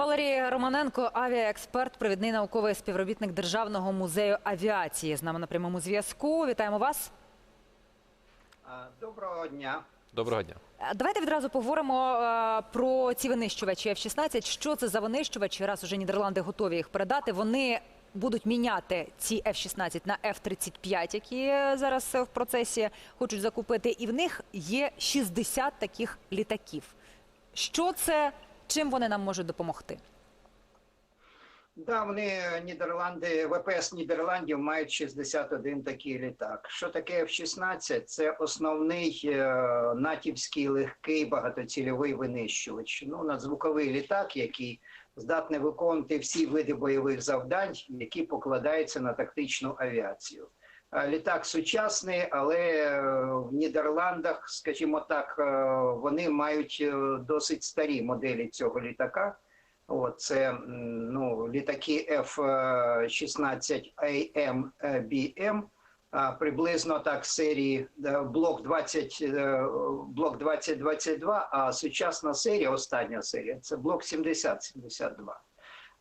Валерій Романенко, авіаексперт, провідний науковий співробітник Державного музею авіації. З нами на прямому зв'язку. Вітаємо вас. Доброго дня. Доброго дня. Е, Давайте відразу поговоримо е, про ці винищувачі F-16. Що це за винищувачі? Раз уже Нідерланди готові їх передати. Вони будуть міняти ці F-16 на F-35, які зараз в процесі хочуть закупити. І в них є 60 таких літаків. Що це? Чим вони нам можуть допомогти? Да, вони Нідерланди, ВПС Нідерландів мають 61 такий літак. Що таке F-16? Це основний е, натівський легкий багатоцільовий винищувач. Ну, надзвуковий літак, який здатний виконувати всі види бойових завдань, які покладаються на тактичну авіацію. Е, Літак сучасний, але е, в Нідерландах, скажімо так, е, вони мають досить старі моделі цього літака. От, це ну, літаки F-16 AMBM, а, приблизно так серії блок 20, е, блок 2022, а сучасна серія, остання серія, це блок 70-72.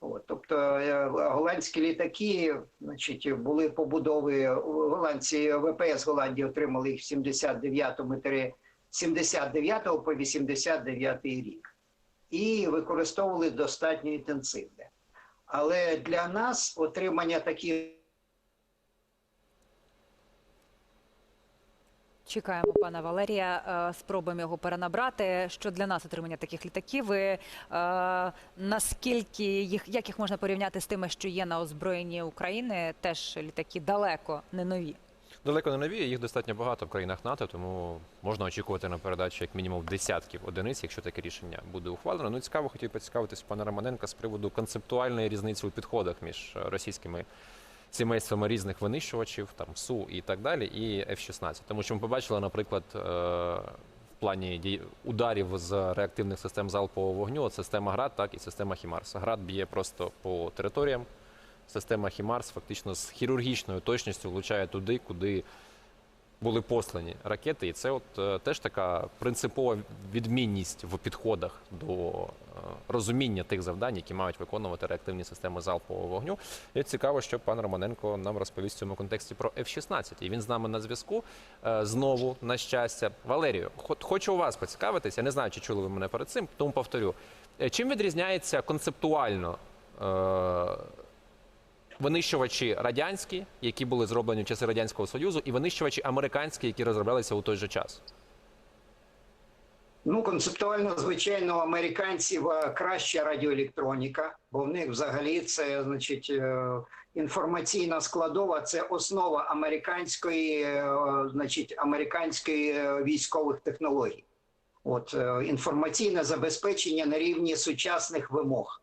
От, тобто е, голландські літаки, значить, були побудови голландці ВПС Голландії отримали їх в 79-му 79 по 89 рік і використовували достатньо інтенсивно. Але для нас отримання таких Чекаємо пана Валерія. е, Спробуємо його перенабрати. Що для нас отримання таких літаків? І, е, наскільки їх як їх можна порівняти з тими, що є на озброєнні України? Теж літаки далеко не нові. Далеко не нові, їх достатньо багато в країнах НАТО, тому можна очікувати на передачу як мінімум десятків одиниць, якщо таке рішення буде ухвалено. Ну цікаво, хотів поцікавитись пана Романенка з приводу концептуальної різниці у підходах між е, російськими сімействами різних винищувачів, там СУ і так далі, і F-16. Тому що ми побачили, наприклад, е, в плані ударів з реактивних систем залпового вогню, от система ГРАД, так і система Хімарс. ГРАД б'є просто по територіям. Система Хімарс фактично з хірургічною точністю влучає туди, куди були послані ракети. І це от е, теж така принципова відмінність в підходах до е, розуміння тих завдань, які мають виконувати реактивні системи залпового вогню. І цікаво, що пан Романенко нам розповість в цьому контексті про F-16. І він з нами на зв'язку е, знову, на щастя. Валерію, хо- хочу у вас поцікавитися. Не знаю, чи чули ви мене перед цим, тому повторю. Чим відрізняється концептуально винищувачі радянські, які були зроблені в часи радянського союзу, і винищувачі американські, які розроблялися у той же час. Ну, концептуально, звичайно, у американців е, краща радіоелектроніка, бо в них взагалі це значить е, інформаційна складова, це основа американської, е, значить, американської військових технологій. От інформаційне забезпечення на рівні сучасних вимог.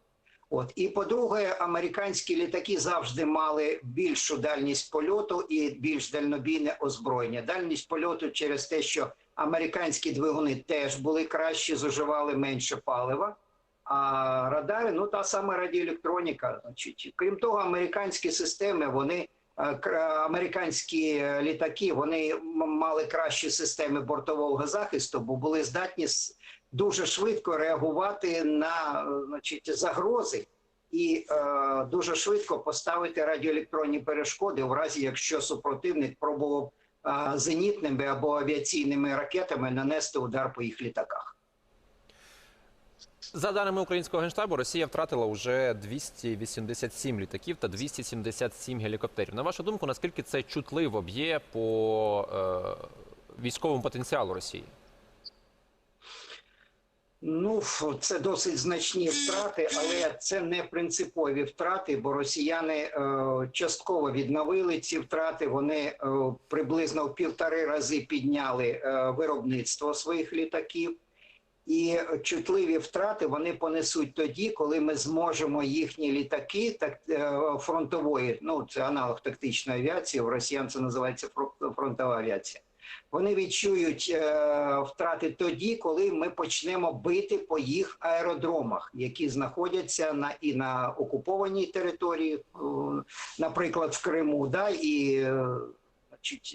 От і по-друге, американські літаки завжди мали більшу дальність польоту і більш дальнобійне озброєння. Дальність польоту через те, що американські двигуни теж були кращі, зуживали менше палива. А радари, ну та сама радіоелектроніка. Значить, крім того, американські системи, вони е, американські е, літаки, вони мали кращі системи бортового захисту, бо були здатні дуже швидко реагувати на значить, загрози і е, дуже швидко поставити радіоелектронні перешкоди в разі, якщо супротивник пробував е, зенітними або авіаційними ракетами нанести удар по їх літаках. За даними українського генштабу, Росія втратила вже 287 літаків та 277 гелікоптерів. На вашу думку, наскільки це чутливо б'є по е, військовому потенціалу Росії? Ну, це досить значні втрати, але це не принципові втрати, бо росіяни е, частково відновили ці втрати. Вони е, приблизно в півтори рази підняли е, виробництво своїх літаків. І чутливі втрати вони понесуть тоді, коли ми зможемо їхні літаки так фронтової, ну це аналог тактичної авіації. У росіян це називається фро- фронтова авіація. Вони відчують е, втрати тоді, коли ми почнемо бити по їх аеродромах, які знаходяться на і на окупованій території, е, наприклад, в Криму, да, і е,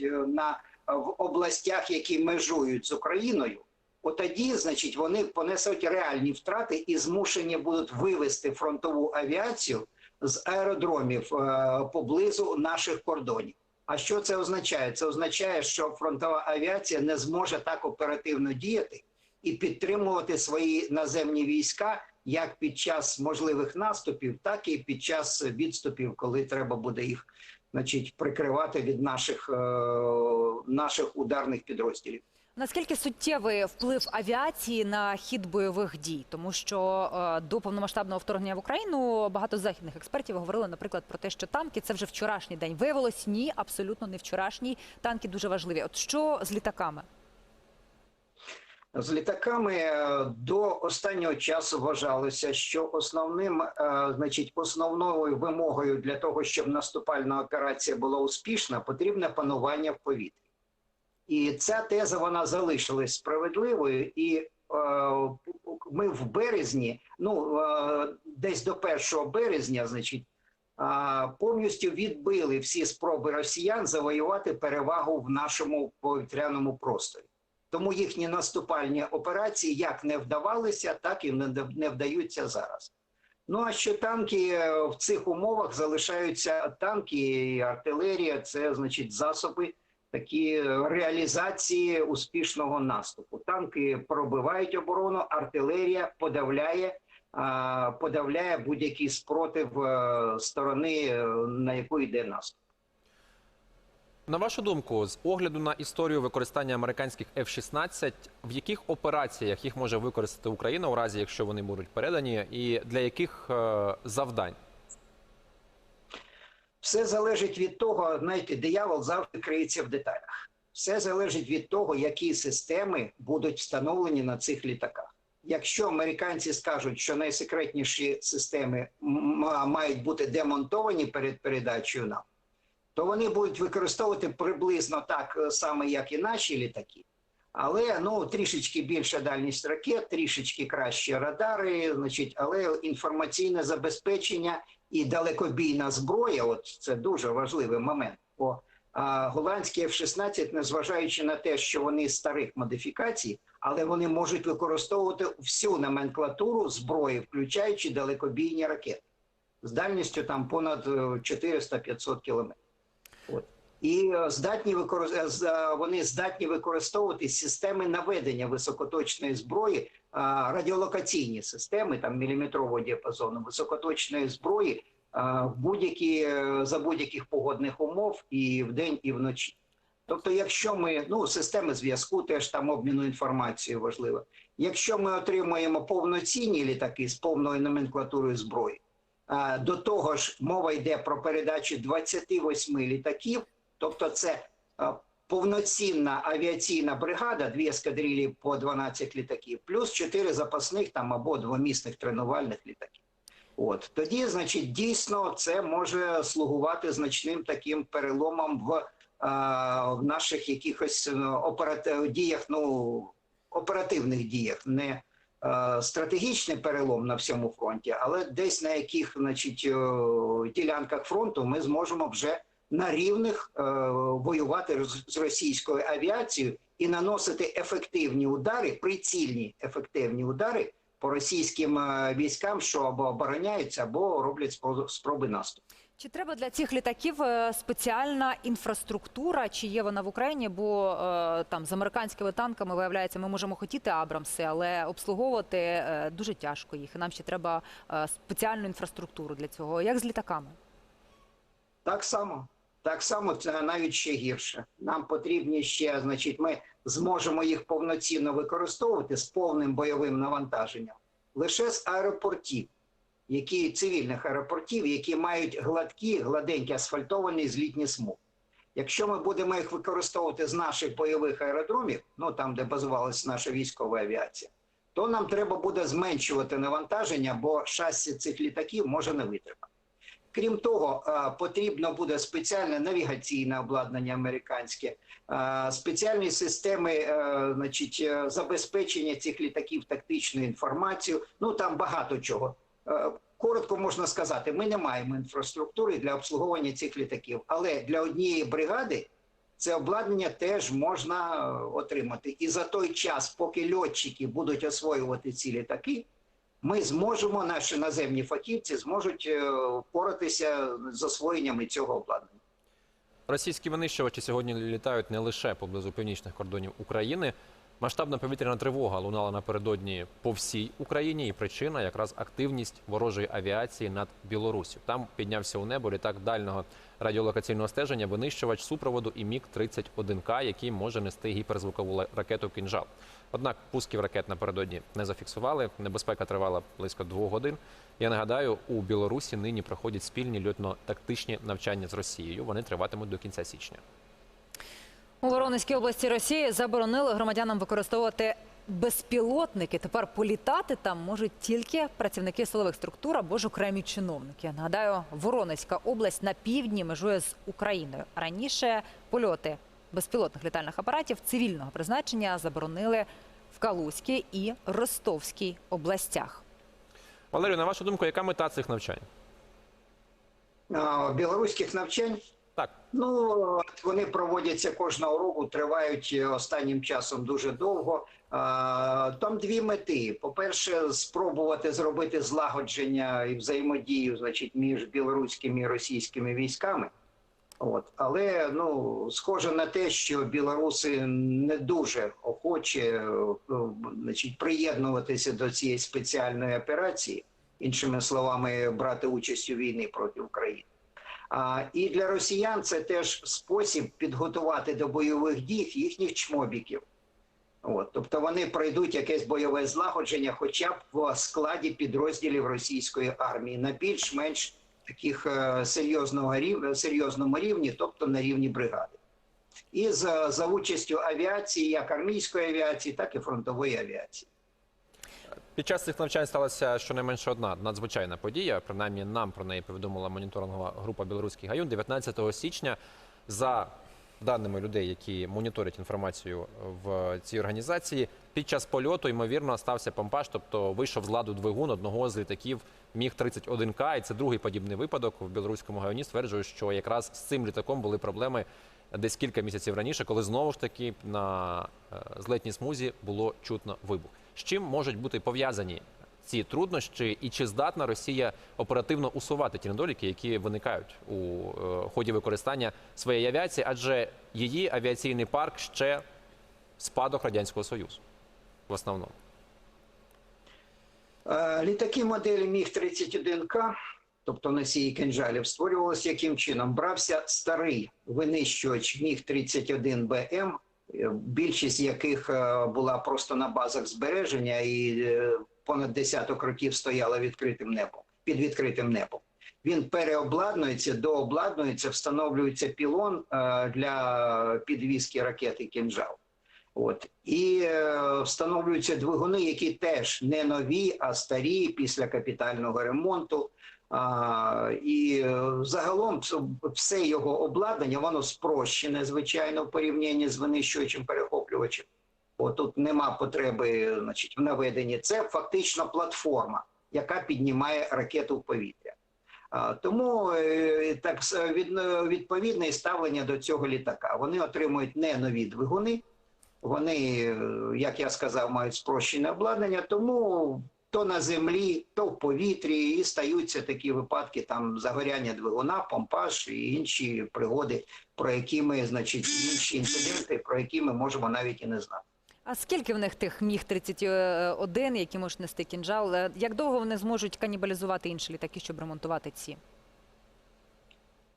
е, на в областях, які межують з Україною. от тоді, значить, вони понесуть реальні втрати і змушені будуть вивести фронтову авіацію з аеродромів е, поблизу наших кордонів. А що це означає? Це означає, що фронтова авіація не зможе так оперативно діяти і підтримувати свої наземні війська як під час можливих наступів, так і під час відступів, коли треба буде їх, значить, прикривати від наших, е, наших ударних підрозділів. Наскільки суттєвий вплив авіації на хід бойових дій? Тому що е, до повномасштабного вторгнення в Україну багато західних експертів говорили, наприклад, про те, що танки це вже вчорашній день. Виявилось, ні, абсолютно не вчорашній. Танки дуже важливі. От що з літаками? З літаками е, до останнього часу вважалося, що основним, е, значить, основною вимогою для того, щоб наступальна операція була успішна, потрібне панування в повітрі. І ця теза вона залишилась справедливою. І е, ми в березні, ну е, десь до 1 березня, значить, е, повністю відбили всі спроби росіян завоювати перевагу в нашому повітряному просторі. Тому їхні наступальні операції як не вдавалися, так і не вдаються зараз. Ну а що танки е, в цих умовах залишаються танки і артилерія, це значить засоби такі е, реалізації успішного наступу. Танки пробивають оборону, артилерія подавляє, подавляє будь-який спротив е, сторони, е, на яку йде наступ. На вашу думку, з огляду на історію використання американських F-16, в яких операціях їх може використати Україна у разі, якщо вони будуть передані, і для яких завдань? Все залежить від того, знаєте, диявол завжди криється в деталях. Все залежить від того, які системи будуть встановлені на цих літаках. Якщо американці скажуть, що найсекретніші системи мають бути демонтовані перед передачею нам, то вони будуть використовувати приблизно так е, само, як і наші літаки. Але ну трішечки більша дальність ракет, трішечки кращі радари, значить, але інформаційне забезпечення і далекобійна зброя. От це дуже важливий момент. Бо а, голландські F-16, незважаючи на те, що вони старих модифікацій, але вони можуть використовувати всю номенклатуру зброї, включаючи далекобійні ракети з дальністю там понад е, 400-500 кілометрів. І е, здатні використ... е, е, вони здатні використовувати системи наведення високоточної зброї, радіолокаційні системи там міліметрового діапазону високоточної зброї в будь-які за будь-яких погодних умов і вдень, і вночі. Тобто, якщо ми ну системи зв'язку, теж там обміну інформацією важливо. Якщо ми отримуємо повноцінні літаки з повною номенклатурою зброї, до того ж мова йде про передачу 28 літаків, тобто це повноцінна авіаційна бригада, дві ескадрилі по 12 літаків, плюс 4 запасних там або двомісних тренувальних літаків. От тоді, значить, дійсно це може слугувати значним таким переломом в, в наших якихось е, оператив діях, ну оперативних діях, не е, стратегічний перелом на всьому фронті, але десь на яких, значить, е, ділянках фронту ми зможемо вже на рівних е, воювати з з російською авіацією і наносити ефективні удари, прицільні ефективні удари по російським е, військам, що або обороняються, або роблять спро- спроби наступу. Чи треба для цих літаків е, спеціальна інфраструктура? Чи є вона в Україні? Бо е, там з американськими танками виявляється, ми можемо хотіти Абрамси, але обслуговувати дуже тяжко їх. І нам ще треба спеціальну інфраструктуру для цього. Як з літаками? Так само, так само це навіть ще гірше. Нам потрібні ще, значить, ми зможемо їх повноцінно використовувати з повним бойовим навантаженням лише з аеропортів, які цивільних аеропортів, які мають гладкі, гладенькі асфальтовані злітні смуги. Якщо ми будемо їх використовувати з наших бойових аеродромів, ну там, де базувалася наша військова авіація, то нам треба буде зменшувати навантаження, бо шасі цих літаків може не витримати. Крім того, е, потрібно буде спеціальне навігаційне обладнання американське, е, спеціальні системи е, значить, забезпечення цих літаків тактичною інформацією. Ну там багато чого. Коротко можна сказати, ми не маємо інфраструктури для обслуговування цих літаків, але для однієї бригади це обладнання теж можна отримати. І за той час, поки льотчики будуть освоювати ці літаки, ми зможемо, наші наземні фахівці зможуть е, впоратися з освоєннями цього обладнання. Російські винищувачі сьогодні літають не лише поблизу північних кордонів України. Масштабна повітряна тривога лунала напередодні по всій Україні, і причина якраз активність ворожої авіації над Білоруссю. Там піднявся у небо літак дальнього радіолокаційного стеження, винищувач супроводу і міг 31 к який може нести гіперзвукову ракету «Кінжал». Однак пусків ракет напередодні не зафіксували. Небезпека тривала близько двох годин. Я нагадаю, у Білорусі нині проходять спільні льотно-тактичні навчання з Росією. Вони триватимуть до кінця січня. У Воронезькій області Росії заборонили громадянам використовувати безпілотники. Тепер політати там можуть тільки працівники силових структур або ж окремі чиновники. Нагадаю, Воронезька область на півдні межує з Україною. Раніше польоти безпілотних літальних апаратів цивільного призначення заборонили в Калузькій і Ростовській областях. Валерію, на вашу думку, яка мета цих навчань? Білоруських навчань Так, Ну вони проводяться кожного року, тривають е, останнім часом дуже довго. Там дві мети: по-перше, спробувати зробити злагодження і взаємодію, значить, між білоруськими і російськими військами. От, але ну схоже на те, що білоруси не дуже охоче е, е, значить, приєднуватися до цієї спеціальної операції, іншими словами, брати участь у війні проти України. А, і для росіян це теж спосіб підготувати до бойових дій їхніх чмобіків. От, тобто вони пройдуть якесь бойове злагодження, хоча б в складі підрозділів російської армії на більш-менш таких е, серйозного рівня, серйозному рівні, тобто на рівні бригади. І за, за участю авіації, як армійської авіації, так і фронтової авіації. Під час цих навчань сталася щонайменше одна надзвичайна подія. Принаймні нам про неї повідомила моніторингова група Білоруський гаюн 19 січня. За даними людей, які моніторять інформацію в цій організації, під час польоту ймовірно стався помпаж, тобто вийшов з ладу двигун одного з літаків міг 31 к і це другий подібний випадок. В білоруському гаюні стверджують, що якраз з цим літаком були проблеми десь кілька місяців раніше, коли знову ж таки на е, злетній смузі було чутно вибух. З чим можуть бути пов'язані ці труднощі, і чи здатна Росія оперативно усувати ті недоліки, які виникають у е, ході використання своєї авіації, адже її авіаційний парк ще спадок радянського союзу в основному. Е, Літаки моделі Міг-31К, тобто носії кинжалів, створювалися яким чином? Брався старий винищувач Міг-31БМ, е, більшість яких е, була просто на базах збереження і е, понад десяток років стояла відкритим небом, під відкритим небом. Він переобладнується, дообладнується, встановлюється пілон е, для підвізки ракети «Кінжал». От і встановлюються двигуни, які теж не нові, а старі після капітального ремонту. А, і загалом все його обладнання воно спрощене, звичайно, в порівнянні з винищувачем перехоплювачем. Бо тут нема потреби, значить, в наведенні. Це фактично платформа, яка піднімає ракету в повітря. Тому е, так відповідне ставлення до цього літака. Вони отримують не нові двигуни, вони, е, як я сказав, мають спрощене обладнання, тому то на землі, то в повітрі, і стаються такі випадки там загоряння двигуна, помпаж і інші пригоди, про які ми, значить, інші інциденти, про які ми можемо навіть і не знати. А скільки в них тих міг 31 які можуть нести кінжал? Е, Як довго вони зможуть канібалізувати інші літаки, щоб ремонтувати ці?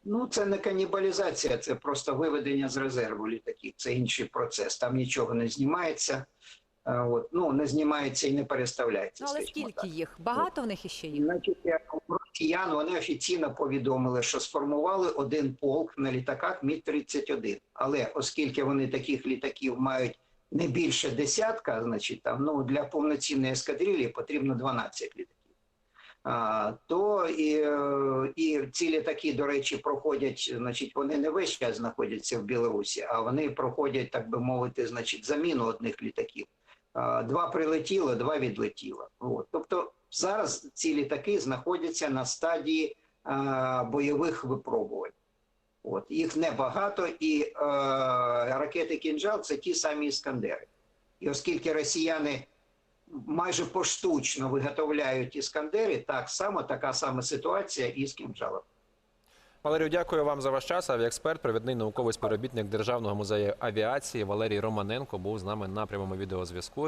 Ну, це не канібалізація, це просто виведення з резерву літаків. Це інший процес. Там нічого не знімається. Е, От, ну, не знімається і не переставляється. Ну, але скільки так. їх? Багато в них іще їх? Значить, як у росіян вони офіційно повідомили, що сформували один полк на літаках Мі-31. Але оскільки вони таких літаків мають не більше десятка, значить там ну для повноцінної ескадрилі потрібно 12 літаків. А, то і, е, і ці літаки, до речі, проходять, значить, вони не весь час знаходяться в Білорусі, а вони проходять, так би мовити, значить, заміну одних літаків. Два прилетіло, два відлетіло. От. Тобто зараз ці літаки знаходяться на стадії а, бойових випробувань. От їх небагато, і е, ракети кінжал це ті самі іскандери. І оскільки росіяни майже поштучно виготовляють іскандери, так само така сама ситуація і з кінжалом. Валерію, дякую вам за ваш час. Авіаексперт, провідний науковий співробітник Державного музею авіації Валерій Романенко був з нами на прямому відеозв'язку.